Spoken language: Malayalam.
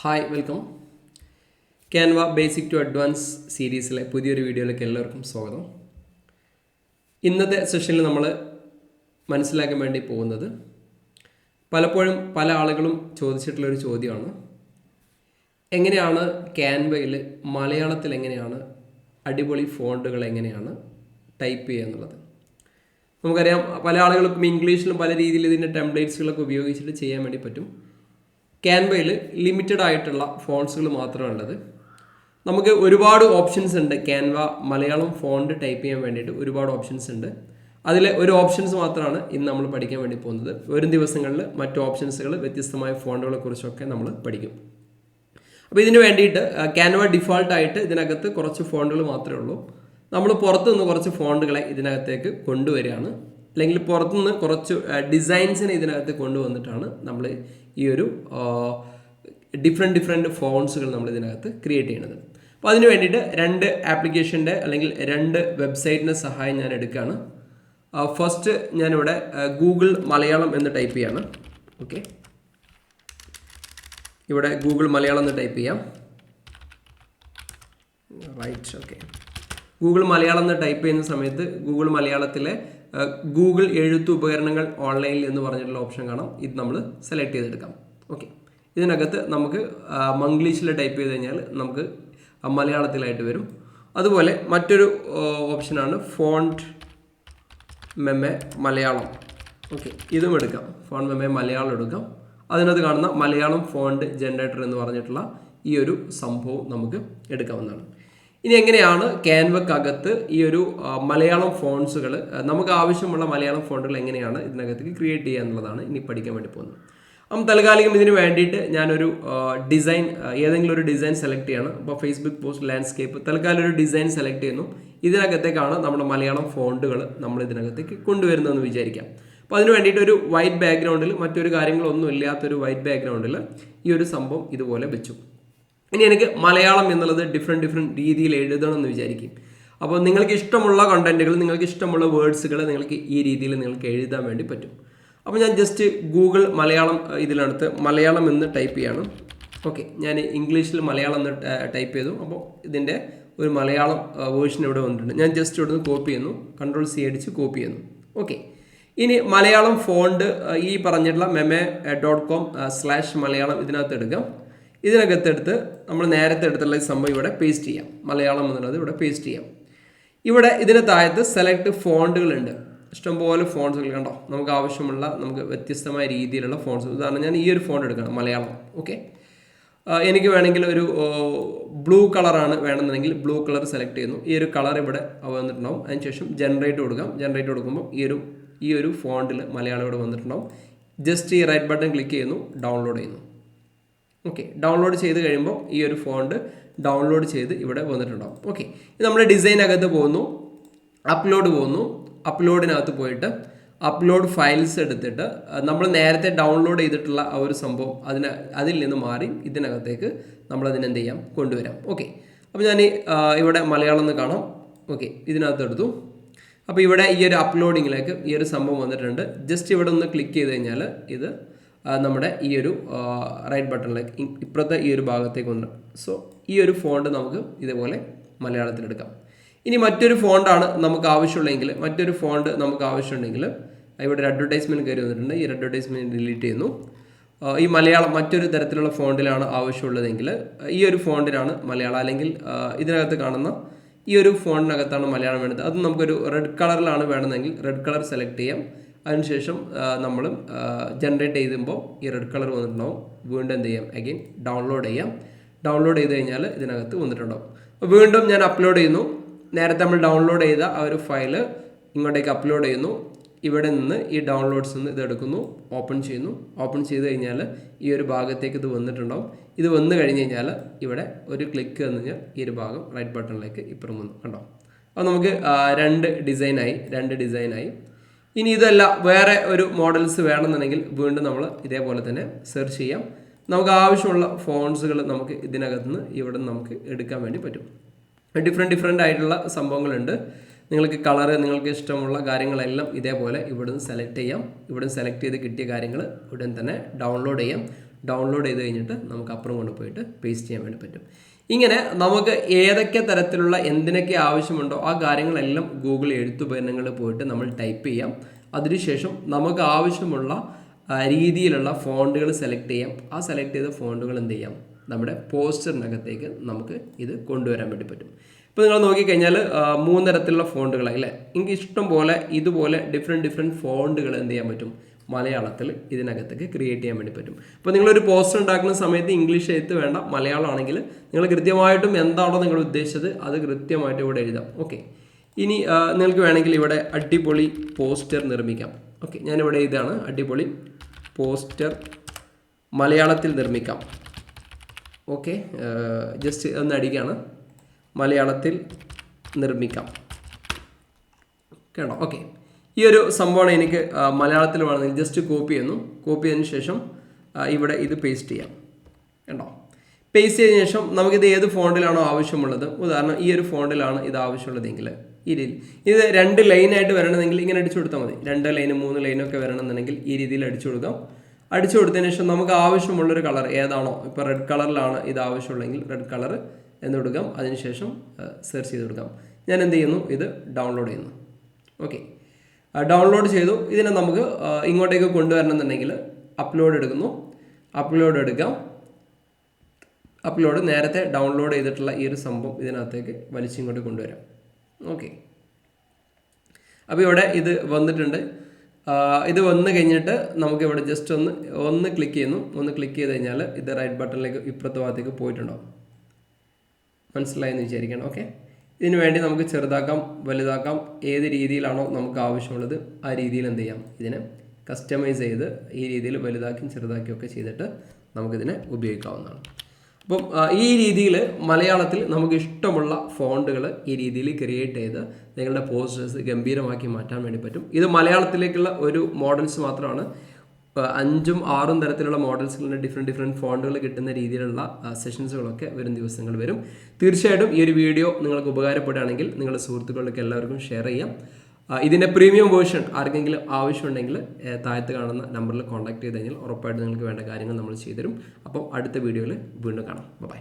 Hi welcome Canva basic to advance സീരീസിലെ പുതിയൊരു വീഡിയോയിലേക്ക് എല്ലാവർക്കും സ്വാഗതം. ഇന്നത്തെ സെഷനിൽ നമ്മൾ മനസ്സിലാക്കാൻ വേണ്ടി പോകുന്നത് പലപ്പോഴും പല ആളുകളും ചോദിച്ചിട്ടുള്ളൊരു ചോദ്യമാണ്. എങ്ങനെയാണ് ക്യാൻവയിൽ മലയാളത്തിൽ എങ്ങനെയാണ് അടിപൊളി ഫോണ്ടുകൾ എങ്ങനെയാണ് ടൈപ്പ് ചെയ്യുക എന്നുള്ളത്? നമുക്കറിയാം പല ആളുകൾക്കും ഇംഗ്ലീഷിലും പല രീതിയിൽ ഇതിന്റെ ടെംപ്ലേറ്റ്സുകളൊക്കെ ഉപയോഗിച്ചിട്ട് ചെയ്യാൻ വേണ്ടി പറ്റും. ക്യാൻവയിൽ ലിമിറ്റഡ് ആയിട്ടുള്ള ഫോൺസുകൾ മാത്രമേ ഉള്ളത്. നമുക്ക് ഒരുപാട് ഓപ്ഷൻസ് ഉണ്ട്. ക്യാൻവ മലയാളം ഫോണ്ട് ടൈപ്പ് ചെയ്യാൻ വേണ്ടിയിട്ട് ഒരുപാട് ഓപ്ഷൻസ് ഉണ്ട്. അതിലെ ഒരു ഓപ്ഷൻസ് മാത്രമാണ് ഇന്ന് നമ്മൾ പഠിക്കാൻ വേണ്ടി പോകുന്നത്. വരും ദിവസങ്ങളിൽ മറ്റു ഓപ്ഷൻസുകൾ വ്യത്യസ്തമായ ഫോണ്ടുകളെ കുറിച്ചൊക്കെ നമ്മൾ പഠിക്കും. അപ്പോൾ ഇതിന് വേണ്ടിയിട്ട് ക്യാൻവ ഡിഫോൾട്ടായിട്ട് ഇതിനകത്ത് കുറച്ച് ഫോണ്ടുകൾ മാത്രമേ ഉള്ളൂ. നമ്മൾ പുറത്തുനിന്ന് കുറച്ച് ഫോണ്ടുകളെ ഇതിനകത്തേക്ക് കൊണ്ടുവരികയാണ്. അല്ലെങ്കിൽ പുറത്തുനിന്ന് കുറച്ച് ഡിസൈൻസിനെ ഇതിനകത്ത് കൊണ്ടുവന്നിട്ടാണ് നമ്മൾ ഈ ഒരു ഡിഫറെന്റ് ഡിഫറെന്റ് ഫോൺസുകൾ നമ്മൾ ഇതിനകത്ത് ക്രിയേറ്റ് ചെയ്യുന്നത്. അപ്പോൾ അതിന് വേണ്ടിയിട്ട് രണ്ട് ആപ്ലിക്കേഷന്റെ അല്ലെങ്കിൽ രണ്ട് വെബ്സൈറ്റിന്റെ സഹായം ഞാൻ എടുക്കുകയാണ്. ഫസ്റ്റ് ഞാനിവിടെ ഗൂഗിൾ മലയാളം എന്ന് ടൈപ്പ് ചെയ്യാണ്. ഓക്കെ ഇവിടെ ഗൂഗിൾ മലയാളം എന്ന് ടൈപ്പ് ചെയ്യാം. റൈറ്റ് ഓക്കെ ഗൂഗിൾ മലയാളം എന്ന് ടൈപ്പ് ചെയ്യുന്ന സമയത്ത് ഗൂഗിൾ മലയാളത്തിലെ ഗൂഗിൾ എഴുത്ത് ഉപകരണങ്ങൾ ഓൺലൈനിൽ എന്ന് പറഞ്ഞിട്ടുള്ള ഓപ്ഷൻ കാണാം. ഇത് നമ്മൾ സെലക്ട് ചെയ്തെടുക്കാം. ഓക്കെ ഇതിനകത്ത് നമുക്ക് മംഗ്ലീഷിൽ ടൈപ്പ് ചെയ്ത് കഴിഞ്ഞാൽ നമുക്ക് മലയാളത്തിലായിട്ട് വരും. അതുപോലെ മറ്റൊരു ഓപ്ഷനാണ് ഫോണ്ട് മെമ്മെ മലയാളം. ഓക്കെ ഇതും എടുക്കാം. ഫോണ്ട് മെമ്മെ മലയാളം എടുക്കാം. അതിനകത്ത് കാണുന്ന മലയാളം ഫോണ്ട് ജനറേറ്റർ എന്ന് പറഞ്ഞിട്ടുള്ള ഈ ഒരു സംഭവം നമുക്ക് എടുക്കാവുന്നതാണ്. ഇനി എങ്ങനെയാണ് ക്യാൻവക്കകത്ത് ഈ ഒരു മലയാളം ഫോൺസുകൾ നമുക്ക് ആവശ്യമുള്ള മലയാളം ഫോണ്ടുകൾ എങ്ങനെയാണ് ഇതിനകത്തേക്ക് ക്രിയേറ്റ് ചെയ്യുക എന്നുള്ളതാണ് ഇനി പഠിക്കാൻ വേണ്ടി പോകുന്നത്. അപ്പം തൽക്കാലികം ഇതിന് വേണ്ടിയിട്ട് ഞാനൊരു ഡിസൈൻ ഏതെങ്കിലും ഒരു ഡിസൈൻ സെലക്ട് ചെയ്യണം. അപ്പോൾ ഫേസ്ബുക്ക് പോസ്റ്റ് ലാൻഡ്സ്കേപ്പ് തൽക്കാലം ഒരു ഡിസൈൻ സെലക്ട് ചെയ്യുന്നു. ഇതിനകത്തേക്കാണ് നമ്മുടെ മലയാളം ഫോണ്ടുകൾ നമ്മൾ ഇതിനകത്തേക്ക് കൊണ്ടുവരുന്നതെന്ന് വിചാരിക്കാം. അപ്പോൾ അതിന് വേണ്ടിയിട്ട് ഒരു വൈറ്റ് ബാക്ക്ഗ്രൗണ്ടിൽ മറ്റൊരു കാര്യങ്ങളൊന്നും ഇല്ലാത്തൊരു വൈറ്റ് ബാക്ക്ഗ്രൗണ്ടിൽ ഈ ഒരു സംഭവം ഇതുപോലെ വെച്ചു. ഇനി എനിക്ക് മലയാളം എന്നുള്ളത് ഡിഫറെന്റ് ഡിഫറെന്റ് രീതിയിൽ എഴുതണം എന്ന് വിചാരിക്കും. അപ്പോൾ നിങ്ങൾക്ക് ഇഷ്ടമുള്ള കണ്ടന്റുകൾ നിങ്ങൾക്ക് ഇഷ്ടമുള്ള വേർഡ്സുകൾ നിങ്ങൾക്ക് ഈ രീതിയിൽ നിങ്ങൾക്ക് എഴുതാൻ വേണ്ടി പറ്റും. അപ്പോൾ ഞാൻ ജസ്റ്റ് ഗൂഗിൾ മലയാളം ഇതിലെടുത്ത് മലയാളം എന്ന് ടൈപ്പ് ചെയ്യണം. ഓക്കെ ഞാൻ ഇംഗ്ലീഷിൽ മലയാളം എന്ന് ടൈപ്പ് ചെയ്തു. അപ്പോൾ ഇതിന്റെ ഒരു മലയാളം വേർഷൻ ഇവിടെ വന്നിട്ടുണ്ട്. ഞാൻ ജസ്റ്റ് ഇവിടെ നിന്ന് കോപ്പി ചെയ്യുന്നു. കൺട്രോൾ സി അടിച്ച് കോപ്പി ചെയ്യുന്നു. ഓക്കെ ഇനി മലയാളം ഫോണ്ട് ഈ പറഞ്ഞിട്ടുള്ള meme dot com slash Malayalam ഇതിനകത്ത് എടുക്കാം. ഇതിനകത്തെടുത്ത് നമ്മൾ നേരത്തെ എടുത്തുള്ള ഈ സംഭവം ഇവിടെ പേസ്റ്റ് ചെയ്യാം. മലയാളം എന്നുള്ളത് ഇവിടെ പേസ്റ്റ് ചെയ്യാം. ഇവിടെ ഇതിന് താഴത്ത് സെലക്ട് ഫോണ്ടുകളുണ്ട് ഇഷ്ടംപോലെ ഫോൺസുകൾ കണ്ടോ? നമുക്ക് ആവശ്യമുള്ള നമുക്ക് വ്യത്യസ്തമായ രീതിയിലുള്ള ഫോൺസ് ഉദാഹരണം ഞാൻ ഈ ഒരു ഫോൺ എടുക്കണം മലയാളം. ഓക്കെ എനിക്ക് വേണമെങ്കിൽ ഒരു ബ്ലൂ കളറാണ് വേണമെന്നുണ്ടെങ്കിൽ ബ്ലൂ കളർ സെലക്ട് ചെയ്യുന്നു. ഈ ഒരു കളർ ഇവിടെ വന്നിട്ടുണ്ടാവും. അതിനുശേഷം ജനറേറ്റ് കൊടുക്കാം. ജനറേറ്റ് കൊടുക്കുമ്പോൾ ഈ ഒരു ഈ ഒരു ഫോണ്ടിൽ മലയാളം ഇവിടെ വന്നിട്ടുണ്ടാവും. ജസ്റ്റ് ഈ റൈറ്റ് ബട്ടൺ ക്ലിക്ക് ചെയ്യുന്നു ഡൗൺലോഡ് ചെയ്യുന്നു. ഓക്കെ ഡൗൺലോഡ് ചെയ്ത് കഴിയുമ്പോൾ ഈ ഒരു ഫോണ്ട് ഡൗൺലോഡ് ചെയ്ത് ഇവിടെ വന്നിട്ടുണ്ടാവും. ഓക്കെ നമ്മൾ നമ്മുടെ ഡിസൈനകത്ത് പോകുന്നു. അപ്ലോഡ് പോകുന്നു. അപ്ലോഡിനകത്ത് പോയിട്ട് അപ്ലോഡ് ഫയൽസ് എടുത്തിട്ട് നമ്മൾ നേരത്തെ ഡൗൺലോഡ് ചെയ്തിട്ടുള്ള ആ ഒരു സംഭവം അതിന് അതിൽ നിന്ന് മാറി ഇതിനകത്തേക്ക് നമ്മൾ അതിനെന്ത് ചെയ്യാം? കൊണ്ടുവരാം. ഓക്കെ അപ്പോൾ ഞാൻ ഇവിടെ മലയാളം എന്ന് കാണാം. ഓക്കെ ഇതിനകത്ത് എടുത്തു. അപ്പോൾ ഇവിടെ ഈ ഒരു അപ്ലോഡിങ്ങിലേക്ക് ഈ ഒരു സംഭവം വന്നിട്ടുണ്ട്. ജസ്റ്റ് ഇവിടെ ഒന്ന് ക്ലിക്ക് ചെയ്ത് കഴിഞ്ഞാൽ ഇത് നമ്മുടെ ഈ ഒരു റൈറ്റ് ബട്ടണിലേക്ക് ഇപ്പുറത്തെ ഈ ഒരു ഭാഗത്തേക്ക് ഉണ്ട് സോ ഈ ഒരു ഫോണ്ട് നമുക്ക് ഇതേപോലെ മലയാളത്തിലെടുക്കാം ഇനി മറ്റൊരു ഫോണ്ടാണ് നമുക്ക് ആവശ്യമുള്ളതെങ്കിൽ മറ്റൊരു ഫോണ്ട് നമുക്ക് ആവശ്യമുണ്ടെങ്കിൽ ഇവിടെ ഒരു അഡ്വർടൈസ്മെന്റ് കയറി വന്നിട്ടുണ്ട്. ഈ അഡ്വർടൈസ്മെന്റ് ഡിലീറ്റ് ചെയ്യുന്നു. ഈ മലയാളം മറ്റൊരു തരത്തിലുള്ള ഫോണ്ടിലാണ് ആവശ്യമുള്ളതെങ്കിൽ ഈ ഒരു ഫോണ്ടിലാണ് മലയാളം അല്ലെങ്കിൽ ഇതിനകത്ത് കാണുന്ന ഈ ഒരു ഫോണിനകത്താണ് മലയാളം വേണ്ടത്. അത് നമുക്കൊരു റെഡ് കളറിലാണ് വേണമെങ്കിൽ റെഡ് കളർ സെലക്ട് ചെയ്യാം. അതിനുശേഷം നമ്മൾ ജനറേറ്റ് ചെയ്തുമ്പോൾ ഈ റെഡ് കളർ വന്നിട്ടുണ്ടാവും. വീണ്ടും എന്ത് ചെയ്യാം? അഗെയിൻ ഡൗൺലോഡ് ചെയ്യാം. ഡൗൺലോഡ് ചെയ്ത് കഴിഞ്ഞാൽ ഇതിനകത്ത് വന്നിട്ടുണ്ടാവും. അപ്പോൾ വീണ്ടും ഞാൻ അപ്ലോഡ് ചെയ്യുന്നു. നേരത്തെ നമ്മൾ ഡൗൺലോഡ് ചെയ്ത ആ ഒരു ഫയൽ ഇങ്ങോട്ടേക്ക് അപ്ലോഡ് ചെയ്യുന്നു. ഇവിടെ നിന്ന് ഈ ഡൗൺലോഡ്സ് നിന്ന് ഇത് എടുക്കുന്നു. ഓപ്പൺ ചെയ്യുന്നു. ഓപ്പൺ ചെയ്ത് കഴിഞ്ഞാൽ ഈ ഒരു ഭാഗത്തേക്ക് ഇത് വന്നിട്ടുണ്ടാവും. ഇത് വന്നു കഴിഞ്ഞ് കഴിഞ്ഞാൽ ഇവിടെ ഒരു ക്ലിക്ക് വന്നു കഴിഞ്ഞാൽ ഈ ഒരു ഭാഗം റൈറ്റ് ബട്ടണിലേക്ക് ഇപ്പുറം വന്നു. കണ്ടോ? അപ്പോൾ നമുക്ക് രണ്ട് ഡിസൈനായി രണ്ട് ഡിസൈനായി ഇനി ഇതല്ല വേറെ ഒരു മോഡൽസ് വേണമെന്നുണ്ടെങ്കിൽ വീണ്ടും നമ്മൾ ഇതേപോലെ തന്നെ സെർച്ച് ചെയ്യാം. നമുക്ക് ആവശ്യമുള്ള ഫോൺസുകൾ നമുക്ക് ഇതിനകത്ത് നിന്ന് ഇവിടെ നമുക്ക് എടുക്കാൻ വേണ്ടി പറ്റും. ഡിഫറെന്റ് ഡിഫറെന്റ് ആയിട്ടുള്ള സംഭവങ്ങളുണ്ട്. നിങ്ങൾക്ക് കളറ് നിങ്ങൾക്ക് ഇഷ്ടമുള്ള കാര്യങ്ങളെല്ലാം ഇതേപോലെ ഇവിടുന്ന് സെലക്ട് ചെയ്യാം. ഇവിടുന്ന് സെലക്ട് ചെയ്ത് കിട്ടിയ കാര്യങ്ങൾ ഉടൻ തന്നെ ഡൗൺലോഡ് ചെയ്യാം. ഡൗൺലോഡ് ചെയ്ത് കഴിഞ്ഞിട്ട് നമുക്ക് അപ്പുറം കൊണ്ടുപോയിട്ട് പേസ്റ്റ് ചെയ്യാൻ വേണ്ടി പറ്റും. ഇങ്ങനെ നമുക്ക് ഏതൊക്കെ തരത്തിലുള്ള എന്തിനൊക്കെ ആവശ്യമുണ്ടോ ആ കാര്യങ്ങളെല്ലാം ഗൂഗിൾ എഴുത്തുപകരണങ്ങളിൽ പോയിട്ട് നമ്മൾ ടൈപ്പ് ചെയ്യാം. അതിനുശേഷം നമുക്ക് ആവശ്യമുള്ള രീതിയിലുള്ള ഫോണ്ടുകൾ സെലക്ട് ചെയ്യാം. ആ സെലക്ട് ചെയ്ത ഫോണ്ടുകൾ എന്ത് ചെയ്യാം? നമ്മുടെ പോസ്റ്ററിനകത്തേക്ക് നമുക്ക് ഇത് കൊണ്ടുവരാൻ വേണ്ടി പറ്റും. ഇപ്പോൾ നിങ്ങൾ നോക്കിക്കഴിഞ്ഞാൽ മൂന്ന് തരത്തിലുള്ള ഫോണ്ടുകളായി അല്ലേ? എനിക്ക് ഇഷ്ടം പോലെ ഇതുപോലെ ഡിഫറെന്റ് ഡിഫറെന്റ് ഫോണ്ടുകൾ എന്ത് ചെയ്യാൻ പറ്റും? മലയാളത്തിൽ ഇതിനകത്തേക്ക് ക്രിയേറ്റ് ചെയ്യാൻ വേണ്ടി പറ്റും. അപ്പോൾ നിങ്ങളൊരു പോസ്റ്റർ ഉണ്ടാക്കുന്ന സമയത്ത് ഇംഗ്ലീഷ് എഴുത്ത് വേണ്ട മലയാളമാണെങ്കിൽ നിങ്ങൾ കൃത്യമായിട്ടും എന്താണോ നിങ്ങൾ ഉദ്ദേശിച്ചത് അത് കൃത്യമായിട്ട് ഇവിടെ എഴുതാം. ഓക്കെ ഇനി നിങ്ങൾക്ക് വേണമെങ്കിൽ ഇവിടെ അടിപൊളി പോസ്റ്റർ നിർമ്മിക്കാം. ഓക്കെ ഞാനിവിടെ ഇതാണ് അടിപൊളി പോസ്റ്റർ മലയാളത്തിൽ നിർമ്മിക്കാം. ഓക്കെ ജസ്റ്റ് ഒന്ന് അടിക്കുകയാണ് മലയാളത്തിൽ നിർമ്മിക്കാം. കേട്ടോ? ഓക്കെ ഈ ഒരു സംഭവമാണ് എനിക്ക് മലയാളത്തിൽ വേണമെങ്കിൽ ജസ്റ്റ് കോപ്പി ചെയ്യുന്നു. കോപ്പി ചെയ്തതിന് ശേഷം ഇവിടെ ഇത് പേസ്റ്റ് ചെയ്യാം. കണ്ടോ? പേസ്റ്റ് ചെയ്തതിന് ശേഷം നമുക്കിത് ഏത് ഫോണ്ടിലാണോ ആവശ്യമുള്ളത് ഉദാഹരണം ഈ ഒരു ഫോണ്ടിലാണ് ഇത് ആവശ്യമുള്ളതെങ്കിൽ ഈ രീതിയിൽ. ഇത് രണ്ട് ലൈനായിട്ട് വരണമെങ്കിൽ ഇങ്ങനെ അടിച്ചു കൊടുത്താൽ മതി. രണ്ട് ലൈനും മൂന്ന് ലൈനും ഒക്കെ വരണമെന്നുണ്ടെങ്കിൽ ഈ രീതിയിൽ അടിച്ചു കൊടുക്കാം. അടിച്ചു കൊടുത്തതിന് ശേഷം നമുക്ക് ആവശ്യമുള്ളൊരു കളർ ഏതാണോ ഇപ്പോൾ റെഡ് കളറിലാണ് ഇത് ആവശ്യമുള്ളെങ്കിൽ റെഡ് കളർ എന്ന് കൊടുക്കാം. അതിനുശേഷം സെർച്ച് ചെയ്ത് കൊടുക്കാം. ഞാൻ എന്ത് ചെയ്യുന്നു? ഇത് ഡൗൺലോഡ് ചെയ്യുന്നു. ഓക്കെ ഡൗൺലോഡ് ചെയ്തു. ഇതിനെ നമുക്ക് ഇങ്ങോട്ടേക്ക് കൊണ്ടുവരണമെന്നുണ്ടെങ്കിൽ അപ്ലോഡ് എടുക്കുന്നു. അപ്ലോഡ് എടുക്കാം. അപ്ലോഡ് നേരത്തെ ഡൗൺലോഡ് ചെയ്തിട്ടുള്ള ഈ ഒരു സംഭവം ഇതിനകത്തേക്ക് വലിച്ചിങ്ങോട്ട് കൊണ്ടുവരാം. ഓക്കെ അപ്പോൾ ഇവിടെ ഇത് വന്നിട്ടുണ്ട്. ഇത് വന്നു കഴിഞ്ഞിട്ട് നമുക്ക് ഇവിടെ ജസ്റ്റ് ഒന്ന് ഒന്ന് ക്ലിക്ക് ചെയ്യുന്നു. ഒന്ന് ക്ലിക്ക് ചെയ്ത് കഴിഞ്ഞാൽ ഇത് റൈറ്റ് ബട്ടണിലേക്ക് ഇപ്പുറത്തെ ഭാഗത്തേക്ക് പോയിട്ടുണ്ടാവും. മനസ്സിലായെന്ന് വിചാരിക്കണം. ഓക്കെ ഇതിനു വേണ്ടി നമുക്ക് ചെറുതാക്കാം വലുതാക്കാം. ഏത് രീതിയിലാണോ നമുക്ക് ആവശ്യമുള്ളത് ആ രീതിയിൽ എന്ത് ചെയ്യാം? ഇതിനെ കസ്റ്റമൈസ് ചെയ്ത് ഈ രീതിയിൽ വലുതാക്കിയും ചെറുതാക്കിയും ഒക്കെ ചെയ്തിട്ട് നമുക്കിതിനെ ഉപയോഗിക്കാവുന്നതാണ്. അപ്പം ഈ രീതിയിൽ മലയാളത്തിൽ നമുക്ക് ഇഷ്ടമുള്ള ഫോണ്ടുകൾ ഈ രീതിയിൽ ക്രിയേറ്റ് ചെയ്ത് നിങ്ങളുടെ പോസ്റ്റേഴ്സ് ഗംഭീരമാക്കി മാറ്റാൻ വേണ്ടി പറ്റും. ഇത് മലയാളത്തിലേക്കുള്ള ഒരു മോഡൽസ് മാത്രമാണ്. ആ, അഞ്ചും ആറും തരത്തിലുള്ള മോഡൽസുകളുടെ ഡിഫറെന്റ് ഡിഫറെന്റ് ഫോണ്ടുകൾ കിട്ടുന്ന രീതിയിലുള്ള സെഷൻസുകളൊക്കെ വരും ദിവസങ്ങൾ വരും. തീർച്ചയായിട്ടും ഈ ഒരു വീഡിയോ നിങ്ങൾക്ക് ഉപകാരപ്പെടുകയാണെങ്കിൽ നിങ്ങളുടെ സുഹൃത്തുക്കൾക്ക് എല്ലാവർക്കും ഷെയർ ചെയ്യാം. ഇതിന്റെ പ്രീമിയം വേർഷൻ ആർക്കെങ്കിലും ആവശ്യമുണ്ടെങ്കിൽ താഴത്ത് കാണുന്ന നമ്പറിൽ കോൺടാക്ട് ചെയ്ത് കഴിഞ്ഞാൽ ഉറപ്പായിട്ട് നിങ്ങൾക്ക് വേണ്ട കാര്യങ്ങൾ നമ്മൾ ചെയ്തുതരും. അപ്പോൾ അടുത്ത വീഡിയോയിൽ വീണ്ടും കാണാം. ബൈ